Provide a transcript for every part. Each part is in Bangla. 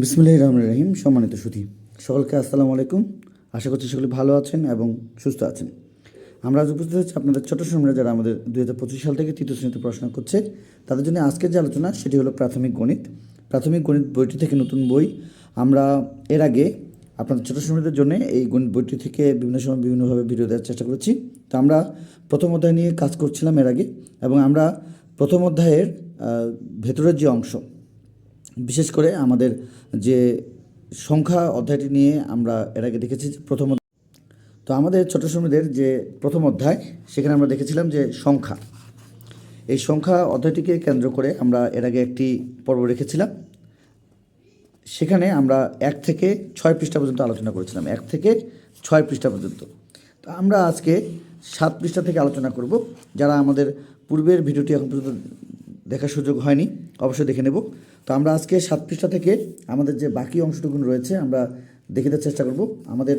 বিসমুল্লাহ রহমান রহিম, সম্মানিত সুধী। সকলকে আসসালামু আলাইকুম। আশা করছি সকলে ভালো আছেন এবং সুস্থ আছেন। আমরা আজ উপস্থিত হচ্ছি আপনাদের ছোট শ্রমীরা যারা আমাদের দুই হাজার পঁচিশ সাল থেকে তৃতীয় শ্রেণীতে পড়াশোনা করছে, তাদের জন্য আজকের যে আলোচনা সেটি হলো প্রাথমিক গণিত। প্রাথমিক গণিত বইটি থেকে নতুন বই। আমরা এর আগে আপনাদের ছোট শ্রমিকদের জন্য এই গণিত বইটি থেকে বিভিন্ন সময় বিভিন্নভাবে ভিডিও দেওয়ার চেষ্টা করেছি। তো আমরা প্রথম অধ্যায় নিয়ে কাজ করছিলাম এর আগে এবং আমরা প্রথম অধ্যায়ের ভেতরের যে অংশ বিশেষ করে আমাদের যে সংখ্যা অধ্যায়টি নিয়ে আমরা এর আগে দেখেছি প্রথম তো আমাদের ছোট শ্রমিকদের যে প্রথম অধ্যায়, সেখানে আমরা দেখেছিলাম যে সংখ্যা। এই সংখ্যা অধ্যায়টিকে কেন্দ্র করে আমরা এর আগে একটি পর্ব রেখেছিলাম। সেখানে আমরা এক থেকে ছয় পৃষ্ঠা পর্যন্ত আলোচনা করেছিলাম। এক থেকে ছয় পৃষ্ঠা পর্যন্ত। তো আমরা আজকে সাত পৃষ্ঠা থেকে আলোচনা করব। যারা আমাদের পূর্বের ভিডিওটি এখন পর্যন্ত দেখার সুযোগ হয়নি, অবশ্যই দেখে নেব। তো আমরা আজকে সাত পৃষ্ঠা থেকে আমাদের যে বাকি অংশটুকু রয়েছে, আমরা দেখে দেওয়ার চেষ্টা করব। আমাদের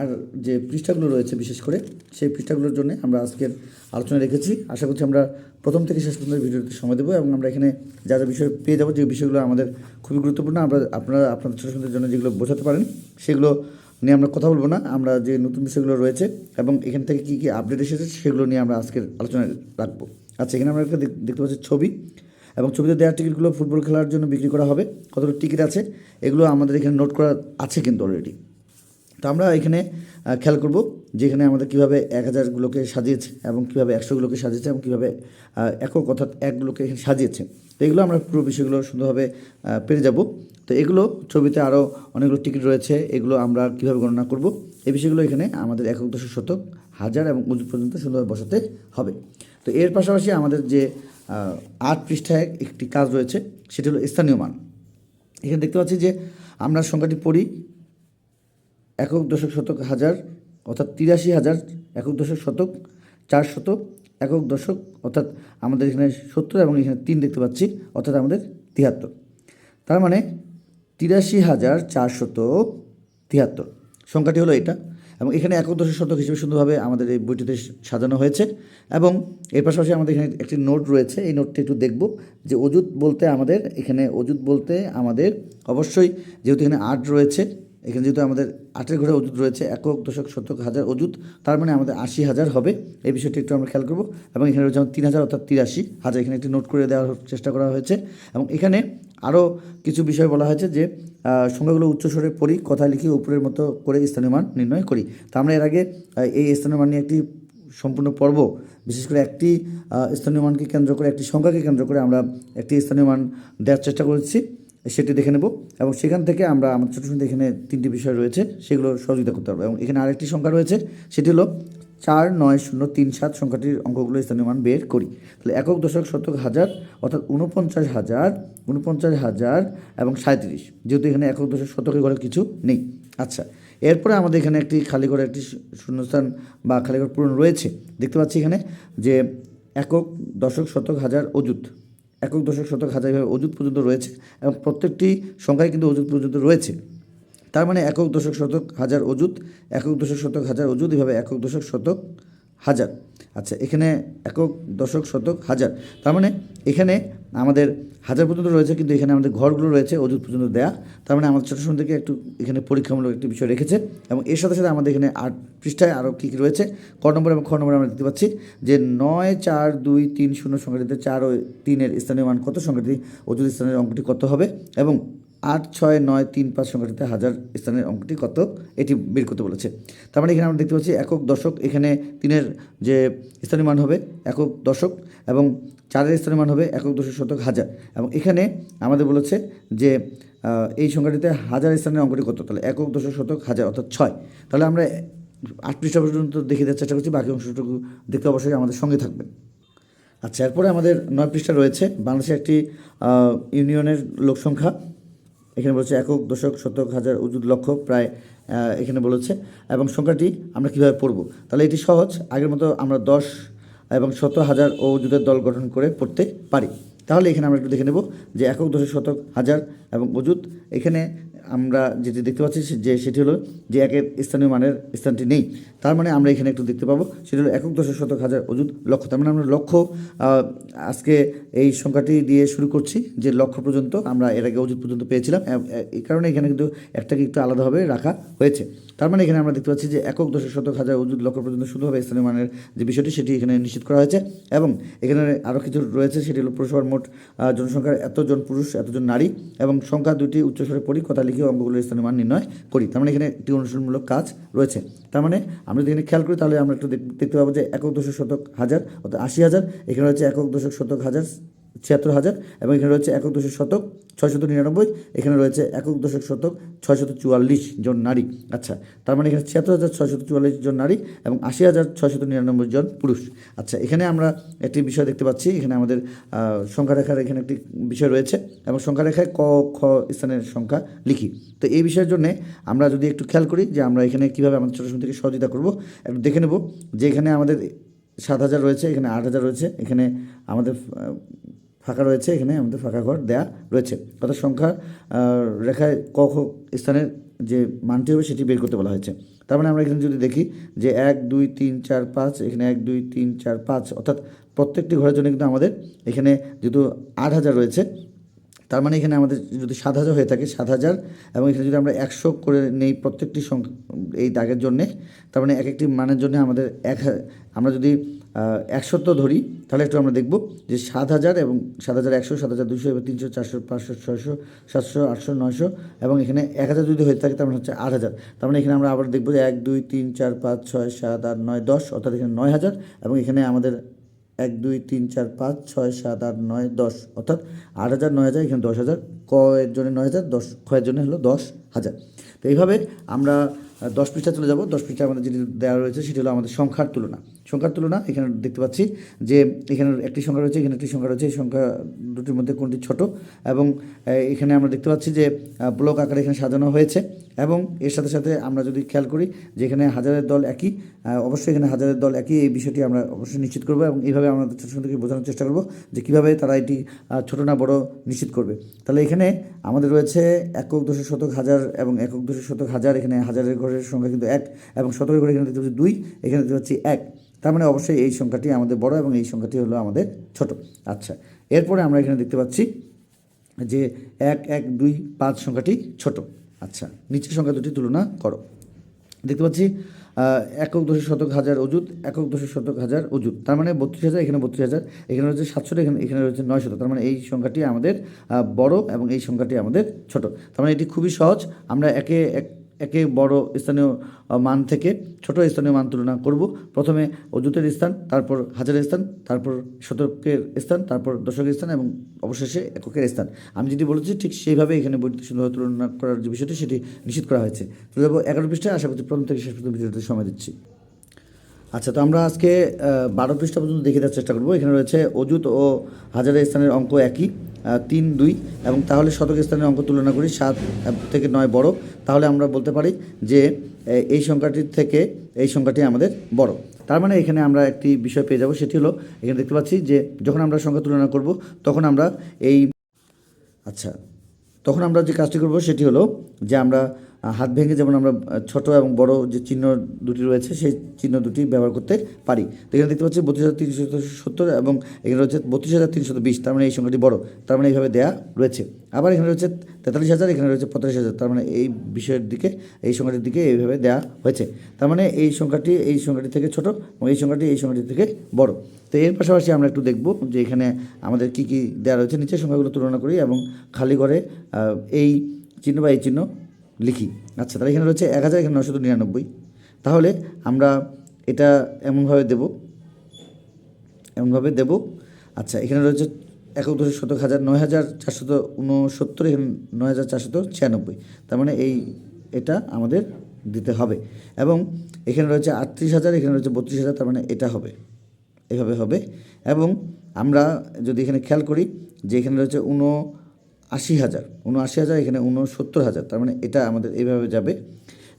আর যে পৃষ্ঠাগুলো রয়েছে, বিশেষ করে সেই পৃষ্ঠাগুলোর জন্য আমরা আজকের আলোচনা রেখেছি। আশা করছি আমরা প্রথম থেকে শেষ পর্যন্ত ভিডিওতে সময় দেবো এবং আমরা এখানে যা যা বিষয় পেয়ে যাব, যে বিষয়গুলো আমাদের খুবই গুরুত্বপূর্ণ, আমরা আপনারা আপনাদের ছোটো ছোটোদের জন্য যেগুলো বোঝাতে পারেন, সেগুলো নিয়ে আমরা কথা বলব না। আমরা যে নতুন বিষয়গুলো রয়েছে এবং এখান থেকে কী কী আপডেট এসেছে, সেগুলো নিয়ে আমরা আজকের আলোচনায় রাখব। আচ্ছা এখানে আমরা একটা দেখতে পাচ্ছি ছবি। এবং ছবিতে দেওয়ার টিকিটগুলো ফুটবল খেলার জন্য বিক্রি করা হবে। কতগুলো টিকিট আছে, এগুলো আমাদের এখানে নোট করা আছে কিন্তু অলরেডি তো আমরা এখানে খেয়াল করব যে এখানে আমাদের কীভাবে এক হাজারগুলোকে সাজিয়েছে এবং কীভাবে একশোগুলোকে সাজিয়েছে এবং কীভাবে একক অর্থাৎ একগুলোকে এখানে সাজিয়েছে। তো এগুলো আমরা পুরো বিষয়গুলো সুন্দরভাবে পেরে যাব। তো এগুলো ছবিতে আরও অনেকগুলো টিকিট রয়েছে, এগুলো আমরা কীভাবে গণনা করব, এই বিষয়গুলো এখানে আমাদের একক দশ শতক, হাজার এবং উজু পর্যন্ত সুন্দরভাবে বসাতে হবে। তো এর পাশাপাশি আমাদের যে আট পৃষ্ঠায় একটি কাজ রয়েছে, সেটি হলো স্থানীয় মান। এখানে দেখতে পাচ্ছি যে আমরা সংখ্যাটি পড়ি একক দশক শতক হাজার, অর্থাৎ তিরাশি হাজার একক দশক শতক, চার শতক একক দশক, অর্থাৎ আমাদের এখানে সত্তর এবং এখানে তিন দেখতে পাচ্ছি, অর্থাৎ আমাদের তিয়াত্তর তার মানে তিরাশি হাজার চারশত তিয়াত্তর সংখ্যাটি হলো এটা। এবং এখানে একক দশক শতক হিসেবে সুন্দরভাবে আমাদের এই বইটিতে সাজানো হয়েছে। এবং এর পাশাপাশি আমাদের এখানে একটি নোট রয়েছে, এই নোটটি একটু দেখব যে অজুত বলতে আমাদের, এখানে অজুত বলতে আমাদের অবশ্যই যেহেতু এখানে আট রয়েছে, এখানে যেহেতু আমাদের আটের ঘরে অজুত রয়েছে, একক দশক, শতক হাজার অজুত তার মানে আমাদের আশি হাজার হবে। এই বিষয়টি একটু আমরা খেয়াল করব। এবং এখানে রয়েছে তিন হাজার অর্থাৎ তিরাশি হাজার, এখানে একটি নোট করে দেওয়ার চেষ্টা করা হয়েছে। এবং এখানে আরও কিছু বিষয় বলা হয়েছে যে সংখ্যাগুলো উচ্চস্বরে পড়ি, কথা লিখি, উপরের মতো করে স্থানীয় মান নির্ণয় করি। তা আমরা এর আগে এই স্থানীয় মান নিয়ে একটি সম্পূর্ণ পর্ব, বিশেষ করে একটি স্থানীয় মানকে কেন্দ্র করে, একটি সংখ্যাকে কেন্দ্র করে আমরা একটি স্থানীয় মান দেওয়ার চেষ্টা করেছি। সেটি দেখে নেব এবং সেখান থেকে আমরা আমাদের ছোটো ছোটো এখানে তিনটি বিষয় রয়েছে, সেগুলো সহযোগিতা করতে পারব। এবং এখানে আরেকটি সংখ্যা রয়েছে, সেটি হলো চার নয় শূন্য তিন সাত সংখ্যাটির অঙ্কগুলো স্থানীয় মান বের করি। তাহলে একক দশক শতক হাজার, অর্থাৎ উনপঞ্চাশ হাজার উনপঞ্চাশ হাজার এবং সাঁত্রিশ যেহেতু এখানে একক দশক শতকের ঘরে কিছু নেই। আচ্ছা এরপরে আমাদের এখানে একটি খালি করে একটি শূন্যস্থান বা খালি ঘর পূরণ রয়েছে। দেখতে পাচ্ছি এখানে যে একক দশক শতক হাজার অযুত। একক দশক শতক হাজার এভাবে অযুত পর্যন্ত রয়েছে এবং প্রত্যেকটি সংখ্যায় কিন্তু অযুত পর্যন্ত রয়েছে। তার মানে একক দশক শতক হাজার অযুত, একক দশক শতক হাজার অযুত এভাবে একক দশক শতক হাজার। আচ্ছা এখানে একক দশক শতক হাজার। তার মানে এখানে আমাদের হাজার পর্যন্ত রয়েছে, কিন্তু এখানে আমাদের ঘরগুলো রয়েছে অযুত পর্যন্ত দেয়া। তার মানে আমাদের ছোটো থেকে একটু এখানে পরীক্ষামূলক একটি বিষয় রেখেছে। এবং এর সাথে সাথে আমাদের এখানে আট পৃষ্ঠায় আরও কী কী রয়েছে? ক নম্বর এবং খ নম্বরে আমরা দেখতে পাচ্ছি যে নয়, চার, দুই, তিন, শূন্য সংখ্যাটিতে চার ও তিনের স্থানীয় মান কত? সংখ্যাটি অযুত স্থানের অঙ্কটি কত হবে? এবং আট ছয় নয় তিন পাঁচ সংখ্যাটিতে হাজার স্থানের অঙ্কটি কত এটি বের করতে বলেছে। তার মানে এখানে আমরা দেখতে পাচ্ছি একক দশক, এখানে তিনের যে স্থানীয় মান হবে একক দশক এবং চারের স্থানীয় মান হবে একক দশক শতক হাজার। এবং এখানে আমাদের বলেছে যে এই সংখ্যাটিতে হাজার স্থানের অঙ্কটি কত? তাহলে একক দশক শতক হাজার অর্থাৎ ছয়। তাহলে আমরা আট পৃষ্ঠা পর্যন্ত দেখে দেওয়ার চেষ্টা করছি, বাকি অংশটুকু দেখতে অবশ্যই আমাদের সঙ্গে থাকবেন। আচ্ছা এরপরে আমাদের নয় পৃষ্ঠা রয়েছে। বাংলাদেশে একটি ইউনিয়নের লোক সংখ্যা এখানে বলেছে একক দশক শতক হাজার উজুদ লক্ষ প্রায় এখানে বলেছে। এবং সংখ্যাটি আমরা কীভাবে পড়ব? তাহলে এটি সহজ। আগের মতো আমরা দশ এবং শত হাজার ও উজুদের দল গঠন করে পড়তে পারি। তাহলে এখানে আমরা একটু দেখে নেব যে একক দশক শতক হাজার এবং অজুত এখানে আমরা যেটি দেখতে পাচ্ছি যে সেটি হলো যে একের স্থানীয় মানের স্থানটি নেই। তার মানে আমরা এখানে একটু দেখতে পাবো, সেটি হলো একক দশক শতক হাজার অযুত লক্ষ তার মানে আমরা লক্ষ্য আজকে এই সংখ্যাটি দিয়ে শুরু করছি যে লক্ষ্য পর্যন্ত আমরা এর আগে অযুত পর্যন্ত পেয়েছিলাম। এই কারণে এখানে কিন্তু একটাকে একটু আলাদাভাবে রাখা হয়েছে। তার মানে এখানে আমরা দেখতে পাচ্ছি যে একক দশক শতক হাজার অযুত লক্ষ পর্যন্ত শুধুভাবে স্থানীয় মানের যে বিষয়টি, সেটি এখানে নিশ্চিত করা হয়েছে। এবং এখানে আরও কিছু রয়েছে, সেটি হলো পুরসভার মোট জনসংখ্যার এতজন পুরুষ, এতজন নারী এবং সংখ্যা দুটি উচ্চস্বরে পড়ি, কথা লিখে অঙ্কগুলোর স্থানীয় মান নির্ণয় করি। তার মানে এখানে একটি অনুশীলনমূলক কাজ রয়েছে। তার মানে আমরা যদি এখানে খেয়াল করি, তাহলে আমরা একটু দেখতে পাবো যে একক দশক শতক হাজার, অর্থাৎ আশি হাজার। এখানে রয়েছে একক দশক শতক হাজার ছিয়াত্তর হাজার এবং এখানে রয়েছে একক দশক শতক ছয়শত নিরানব্বই, এখানে রয়েছে একক দশক শতক ছয়শত চুয়াল্লিশ জন নারী। আচ্ছা তার মানে এখানে ছিয়াত্তর হাজার ছয়শত চুয়াল্লিশ জন নারী এবং আশি হাজার ছয়শত নিরানব্বই জন পুরুষ। আচ্ছা এখানে আমরা একটি বিষয় দেখতে পাচ্ছি, এখানে আমাদের সংখ্যা রেখার এখানে একটি বিষয় রয়েছে এবং সংখ্যা রেখায় ক, খ স্থানের সংখ্যা লিখি। তো এই বিষয়ের জন্য আমরা যদি একটু খেয়াল করি যে আমরা এখানে কীভাবে আমাদের ছোটো থেকে সহযোগিতা করব, একটু দেখে নেব যে এখানে আমাদের সাত হাজার রয়েছে, এখানে আট হাজার রয়েছে, এখানে আমাদের ফাঁকা রয়েছে, এখানে আমাদের ফাঁকা ঘর দেয়া রয়েছে। অর্থাৎ সংখ্যা রেখায় ক খ স্থানের যে মানটি হবে সেটি বের করতে বলা হয়েছে। তার মানে আমরা এখানে যদি দেখি যে এক, দুই, তিন, চার, পাঁচ, এখানে এক, দুই, তিন, চার, পাঁচ, অর্থাৎ প্রত্যেকটি ঘরের জন্য কিন্তু আমাদের এখানে যেহেতু আট হাজার রয়েছে তার মানে এখানে আমাদের যদি সাত হাজার হয়ে থাকে, সাত হাজার, এবং এখানে যদি আমরা একশো করে নেই প্রত্যেকটি সংখ্যা, এই দাগের জন্যে, তার মানে এক একটি মানের জন্য আমাদের এক আমরা যদি একশো তো ধরি, তাহলে একটু আমরা দেখব যে সাত হাজার এবং সাত হাজার একশো, সাত হাজার দুশো এবং তিনশো, চারশো, পাঁচশো, ছয়শো, সাতশো, আটশো, নয়শো, এবং এখানে এক হাজার যদি হয়ে থাকে, তার মানে হচ্ছে আট হাজার। তার মানে এখানে আমরা আবার দেখব যে এক, দুই, তিন, চার, পাঁচ, ছয়, সাত, আট, নয়, দশ, অর্থাৎ এখানে নয় হাজার, এবং এখানে আমাদের এক, দুই, তিন, চার, পাঁচ, ছয়, সাত, আট, নয়, দশ। অর্থাৎ আট হাজার, নয় হাজার, এখানে দশ হাজার ক এর নয় হাজার, দশ কয়েকজনের হলো দশ হাজার। তো এইভাবে আমরা দশ পৃষ্ঠা চলে যাব। দশ পৃষ্ঠা আমাদের যেটি দেওয়া রয়েছে সেটি হলো আমাদের সংখ্যার তুলনা। সংখ্যার তুলনা, এখানে দেখতে পাচ্ছি যে এখানে একটি সংখ্যা রয়েছে, এখানে একটি সংখ্যা রয়েছে। এই সংখ্যা দুটির মধ্যে কোনটি ছোট? এবং এখানে আমরা দেখতে পাচ্ছি যে ব্লক আকারে এখানে সাজানো হয়েছে। এবং এর সাথে সাথে আমরা যদি খেয়াল করি যে এখানে হাজারের দল একই অবশ্যই এখানে হাজারের দল একই। এই বিষয়টি আমরা অবশ্যই নিশ্চিত করব এবং এইভাবে আমরা ছোটোকে বোঝানোর চেষ্টা করব যে কীভাবে তারা এটি ছোট না বড় নিশ্চিত করবে। তাহলে এখানে আমাদের রয়েছে একক দশক শতক হাজার এবং একক দশক শতক হাজার। এখানে হাজারের ঘরের সংখ্যা কিন্তু এক এবং শতকের ঘরে এখানে দেখতে পাচ্ছি দুই, এখানে দেখতে পাচ্ছি এক। তার মানে অবশ্যই এই সংখ্যাটি আমাদের বড় এবং এই সংখ্যাটি হলো আমাদের ছোট। আচ্ছা এরপরে আমরা এখানে দেখতে পাচ্ছি যে এক এক, দুই, পাঁচ সংখ্যাটি ছোট। আচ্ছা নিচের সংখ্যা দুটি তুলনা করো। দেখতে পাচ্ছি একক দশ শতক হাজার অজুত একক দশ শতক হাজার অজুত তার মানে বত্রিশ হাজার, এখানে বত্রিশ হাজার, এখানে রয়েছে সাতশো এখানে এখানে রয়েছে নয়শত তার মানে এই সংখ্যাটি আমাদের বড় এবং এই সংখ্যাটি আমাদের ছোট। তার মানে এটি খুবই সহজ। আমরা একে এক একে বড় স্থানীয় মান থেকে ছোট স্থানীয় মান তুলনা করব। প্রথমে অযুতের স্থান, তারপর হাজারের স্থান, তারপর শতকের স্থান, তারপর দশকের স্থান এবং অবশেষে এককের স্থান। আমি যদি বলেছি, ঠিক সেইভাবে এখানে বৈদ্যুতিক সুন্দর তুলনা করার যে বিষয়টি, সেটি নিশ্চিত করা হয়েছে। তো যাব এগারো পৃষ্ঠায়। আশা করছি প্রথম থেকে শেষ পর্যন্ত সময় দিচ্ছি। আচ্ছা তো আমরা আজকে বারো পৃষ্ঠা পর্যন্ত দেখে দেওয়ার চেষ্টা করব। এখানে রয়েছে অজুত ও হাজারের স্থানের অঙ্ক একই তিন, দুই, এবং তাহলে শতক স্থানের অঙ্ক তুলনা করি, সাত থেকে নয় বড়। তাহলে আমরা বলতে পারি যে এই সংখ্যাটির থেকে এই সংখ্যাটি আমাদের বড়। তার মানে এখানে আমরা একটি বিষয় পেয়ে যাব, সেটি হলো, এখানে দেখতে পাচ্ছি যে, যখন আমরা সংখ্যা তুলনা করব, তখন আমরা এই আচ্ছা তখন আমরা যে কাজটি করব, সেটি হলো যে, আমরা হাত ভেঙে যেমন আমরা ছোট এবং বড় যে চিহ্ন দুটি রয়েছে সেই চিহ্ন দুটি ব্যবহার করতে পারি। তো এখানে দেখতে পাচ্ছি বত্রিশ হাজার তিনশো সত্তর এবং এখানে রয়েছে বত্রিশ হাজার তিনশো বিশ তার মানে এই সংখ্যাটি বড়। তার মানে এইভাবে দেয়া রয়েছে। আবার এখানে রয়েছে তেতাল্লিশ হাজার এখানে রয়েছে পঁয়তাল্লিশ হাজার তার মানে এই বিষয়ের দিকে এই সংখ্যাটির দিকে এইভাবে দেওয়া হয়েছে। তার মানে এই সংখ্যাটি এই সংখ্যাটি থেকে ছোট এবং এই সংখ্যাটি এই সংখ্যাটি থেকে বড়। তো এর পাশাপাশি আমরা একটু দেখব যে এখানে আমাদের কি কি দেওয়া রয়েছে। নিচের সংখ্যাগুলো তুলনা করি এবং খালি আহ, এই চিহ্ন বা এই চিহ্ন লিখি। আচ্ছা তাহলে এখানে রয়েছে এক হাজার এখানে নশো নিরানব্বই। তাহলে আমরা এটা এমনভাবে দেব। এমনভাবে দেব। আচ্ছা এখানে রয়েছে একক দশক শতক হাজার নয় হাজার চারশত উনসত্তর, এখানে নয় হাজার চারশত ছিয়ানব্বই। তার মানে এই, এটা আমাদের দিতে হবে। এবং এখানে রয়েছে আটত্রিশ হাজার, এখানে রয়েছে বত্রিশ হাজার, তার মানে এটা হবে। এভাবে হবে। এবং আমরা যদি এখানে খেয়াল করি যে এখানে রয়েছে উনো আশি হাজার উনআশি হাজার, এখানে উনসত্তর হাজার, তার মানে এটা আমাদের এইভাবে যাবে।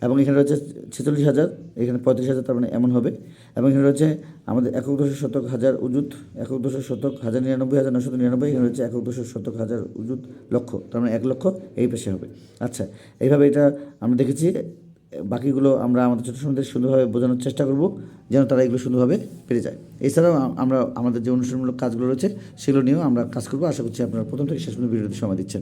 এবং এখানে রয়েছে ছেচল্লিশ হাজার, এখানে পঁয়ত্রিশ হাজার, তার মানে এমন হবে। এবং এখানে রয়েছে আমাদের একক দশ শতক হাজার উজুত একক দশক শতক হাজার নিরানব্বই, হাজার নশত নিরানব্বই, এখানে রয়েছে একক দশ শতক হাজার উজুত লক্ষ, তার মানে এক লক্ষ এই পেশে হবে। আচ্ছা এইভাবে এটা আমরা দেখেছি। বাকিগুলো আমরা আমাদের ছোটো সময়দের সুন্দরভাবে বোঝানোর চেষ্টা করব, যেন তারা এগুলো সুন্দরভাবে পেরে যায়। এছাড়াও আমরা আমাদের যে অনুশীলনমূলক কাজগুলো রয়েছে, সেগুলো নিয়েও আমরা কাজ করব। আশা করছি আপনারা প্রথম থেকে শেষ পর্যন্ত ভিডিওতে সময় দিচ্ছেন।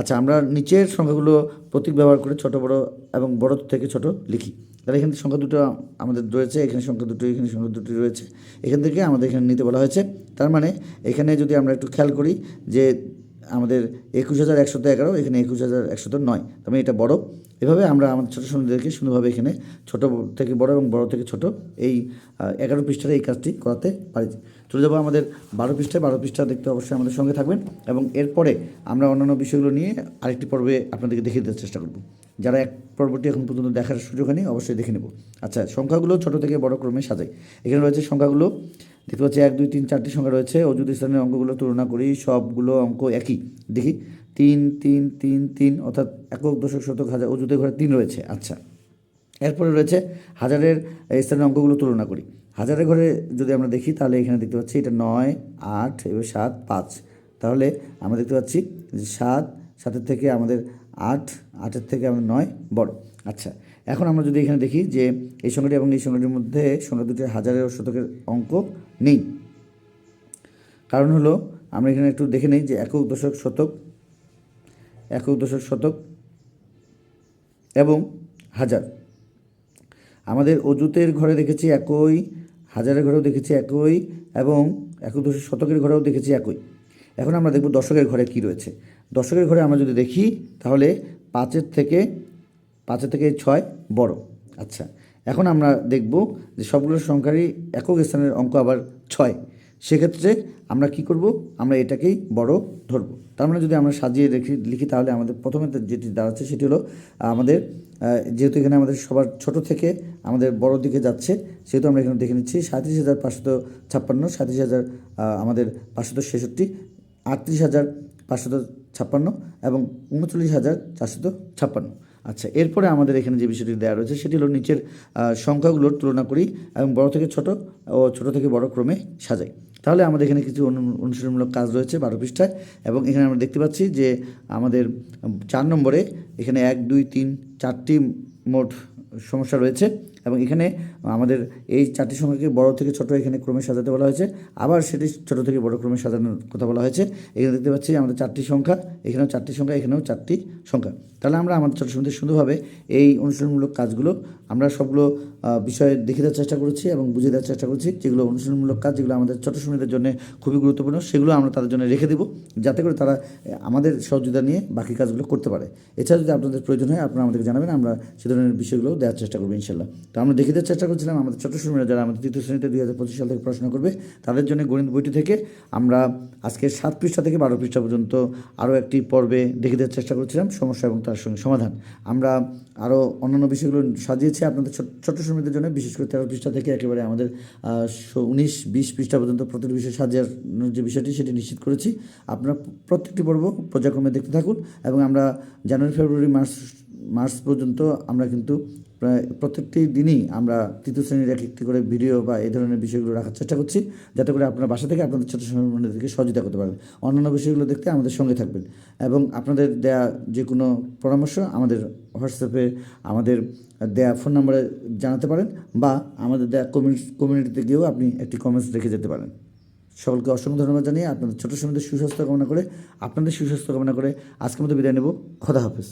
আচ্ছা আমরা নিচের সংখ্যাগুলো প্রতীক ব্যবহার করে ছোট, বড় এবং বড় থেকে ছোট লিখি। তাহলে এখানে সংখ্যা দুটো আমাদের রয়েছে, এখানে সংখ্যা দুটো, এখানে সংখ্যা দুটি রয়েছে। এখান থেকে আমাদের এখানে নিতে বলা হয়েছে। তার মানে এখানে যদি আমরা একটু খেয়াল করি যে আমাদের একুশ হাজার একশত এগারো, এখানে একুশ হাজার একশত নয়। তার মানে এটা বড়। এভাবে আমরা আমাদের ছোটো সন্তানদেরকে সুন্দরভাবে এখানে ছোট থেকে বড় এবং বড় থেকে ছোট এই এগারো পৃষ্ঠার এই কাজটি করাতে পারি। চলে যাব আমাদের বারো পৃষ্ঠায়। বারো পৃষ্ঠা দেখতে অবশ্যই আমাদের সঙ্গে থাকবেন এবং এরপরে আমরা অন্যান্য বিষয়গুলো নিয়ে আরেকটি পর্বে আপনাদেরকে দেখিয়ে দেওয়ার চেষ্টা করব। যারা এক পর্বটি এখন পর্যন্ত দেখার সুযোগ হয়নি, অবশ্যই দেখে নেব। আচ্ছা সংখ্যাগুলো ছোট থেকে বড় ক্রমে সাজাই। এখানে রয়েছে সংখ্যাগুলো দেখতে পাচ্ছি এক, দুই, তিন, চারটি সংখ্যা রয়েছে। অযুত স্থানের অঙ্কগুলো তুলনা করি, সবগুলো অঙ্ক একই। দেখি, তিন তিন তিন তিন, অর্থাৎ একক, দশক, শতক, হাজার অযুতের ঘরে তিন রয়েছে। আচ্ছা এরপরে রয়েছে হাজারের স্থানের অঙ্কগুলো তুলনা করি। হাজারের ঘরে যদি আমরা দেখি, তাহলে এখানে দেখতে পাচ্ছি এটা নয়, আট, এবার সাত, পাঁচ। তাহলে আমরা দেখতে পাচ্ছি সাত, সাতের থেকে আমাদের আট, আটের থেকে আমাদের নয়, বড়। আচ্ছা এখন আমরা যদি এখানে দেখি যে এই সংখ্যাটি এবং এই সংখ্যাটির মধ্যে সংখ্যা দুটির হাজারের ও শতকের অঙ্ক নেই। কারণ হলো, আমরা এখানে একটু দেখে নিই যে একক দশক শতক, একক দশক শতক এবং হাজার। আমাদের অজুতের ঘরে দেখেছি একই, হাজারের ঘরেও দেখেছি একই এবং একক দশক শতকের ঘরেও দেখেছি একই। এখন আমরা দেখব দশকের ঘরে কি রয়েছে। দশকের ঘরে আমরা যদি দেখি, তাহলে পাঁচের থেকে পাঁচের থেকে ছয় বড়। আচ্ছা এখন আমরা দেখব যে সবগুলো সংখ্যারই একক স্থানের অঙ্ক আবার ছয়। সেক্ষেত্রে আমরা কি করব? আমরা এটাকেই বড় ধরবো। তার মানে যদি আমরা সাজিয়ে রেখি লিখি, তাহলে আমাদের প্রথমে যেটি দাঁড়াচ্ছে সেটি হলো আমাদের যেহেতু এখানে আমাদের সবার ছোট থেকে আমাদের বড় দিকে যাচ্ছে, সেহেতু আমরা এখানে দেখে নিচ্ছি সাঁত্রিশ হাজার পাঁচশত ছাপ্পান্ন, সাঁত্রিশ হাজার আমাদের পাঁচশত ছেষট্টি, আটত্রিশ হাজার পাঁচশত ছাপ্পান্ন এবং উনচল্লিশ হাজার চারশত ছাপ্পান্ন। আচ্ছা এরপরে আমাদের এখানে যে বিষয়টি দেওয়া রয়েছে, সেটি হলো নিচের সংখ্যাগুলোর তুলনা করি এবং বড় থেকে ছোট ও ছোট থেকে বড় ক্রমে সাজাই। তাহলে আমাদের এখানে কিছু অনু- অনুশীলনমূলক কাজ রয়েছে বারো পৃষ্ঠায় এবং এখানে আমরা দেখতে পাচ্ছি যে আমাদের চার নম্বরে এখানে এক, দুই, তিন, চারটি মোট সমস্যা রয়েছে এবং এখানে আমাদের এই চারটি সংখ্যাকে বড় থেকে ছোট এখানে ক্রমে সাজাতে বলা হয়েছে। আবার সেটি ছোট থেকে বড় ক্রমে সাজানোর কথা বলা হয়েছে। এখানে দেখতে পাচ্ছি আমাদের চারটি সংখ্যা, এখানেও চারটি সংখ্যা, এখানেও চারটি সংখ্যা। তাহলে আমরা আমাদের ছোটো সুন্দর সুন্দরভাবে এই অনুশীলনমূলক কাজগুলো আমরা সবগুলো বিষয়ে দেখে দেওয়ার চেষ্টা করেছি এবং বুঝে দেওয়ার চেষ্টা করছি যেগুলো অনুশীলনমূলক কাজ, যেগুলো আমাদের ছোটো শ্রমিকদের জন্য খুবই গুরুত্বপূর্ণ, সেগুলো আমরা তাদের জন্য রেখে দেবো যাতে করে তারা আমাদের সহযোগিতা নিয়ে বাকি কাজগুলো করতে পারে। এছাড়া যদি আপনাদের প্রয়োজন হয়, আপনারা আমাদেরকে জানাবেন, আমরা সে ধরনের বিষয়গুলো দেওয়ার চেষ্টা করব, ইনশাল্লাহ। তো আমরা দেখে দেওয়ার চেষ্টা করছিলাম, আমাদের ছোটো শ্রমিকরা যারা আমাদের তৃতীয় শ্রেণীতে দুই হাজার পঁচিশ সাল থেকে পড়াশোনা করবে, তাদের জন্য গণিত বইটি থেকে আমরা আজকে সাত পৃষ্ঠা থেকে বারো পৃষ্ঠা পর্যন্ত আরও একটি পর্বে দেখে দেওয়ার চেষ্টা করছিলাম, সমস্যা এবং তার সঙ্গে সমাধান। আমরা আরও অন্যান্য বিষয়গুলো সাজিয়েছি আপনাদের ছোট- ছোট শ্রমিকদের জন্য, বিশেষ করে তেরো পৃষ্ঠা থেকে একেবারে আমাদের উনিশ, বিশ পৃষ্ঠা পর্যন্ত প্রতিটি বিষয় সাজানোর যে বিষয়টি, সেটি নিশ্চিত করেছি। আপনারা প্রত্যেকটি পর্ব পর্যায়ক্রমে দেখতে থাকুন এবং আমরা জানুয়ারি, ফেব্রুয়ারি, মার্চ মার্চ পর্যন্ত আমরা কিন্তু প্রায় প্রত্যেকটি দিনই আমরা তৃতীয় শ্রেণির এক একটি করে ভিডিও বা এই ধরনের বিষয়গুলো রাখার চেষ্টা করছি, যাতে করে আপনারা বাসা থেকে আপনাদের ছোটো সন্তানদেরকে সহযোগিতা করতে পারেন। অন্যান্য বিষয়গুলো দেখতে আমাদের সঙ্গে থাকবেন এবং আপনাদের দেয়া যে কোনো পরামর্শ আমাদের হোয়াটসঅ্যাপে আমাদের দেয়া ফোন নম্বরে জানাতে পারেন বা আমাদের দেয়া কমিউনিটি কমিউনিটিতে গিয়েও আপনি একটি কমেন্টস রেখে যেতে পারেন। সকলকে অসংখ্য ধন্যবাদ জানিয়ে আপনাদের ছোটো সন্তানদের সুস্বাস্থ্য কামনা করে, আপনাদের সুস্বাস্থ্য কামনা করে আজকের মতো বিদায় নেব। খোদা হাফেজ।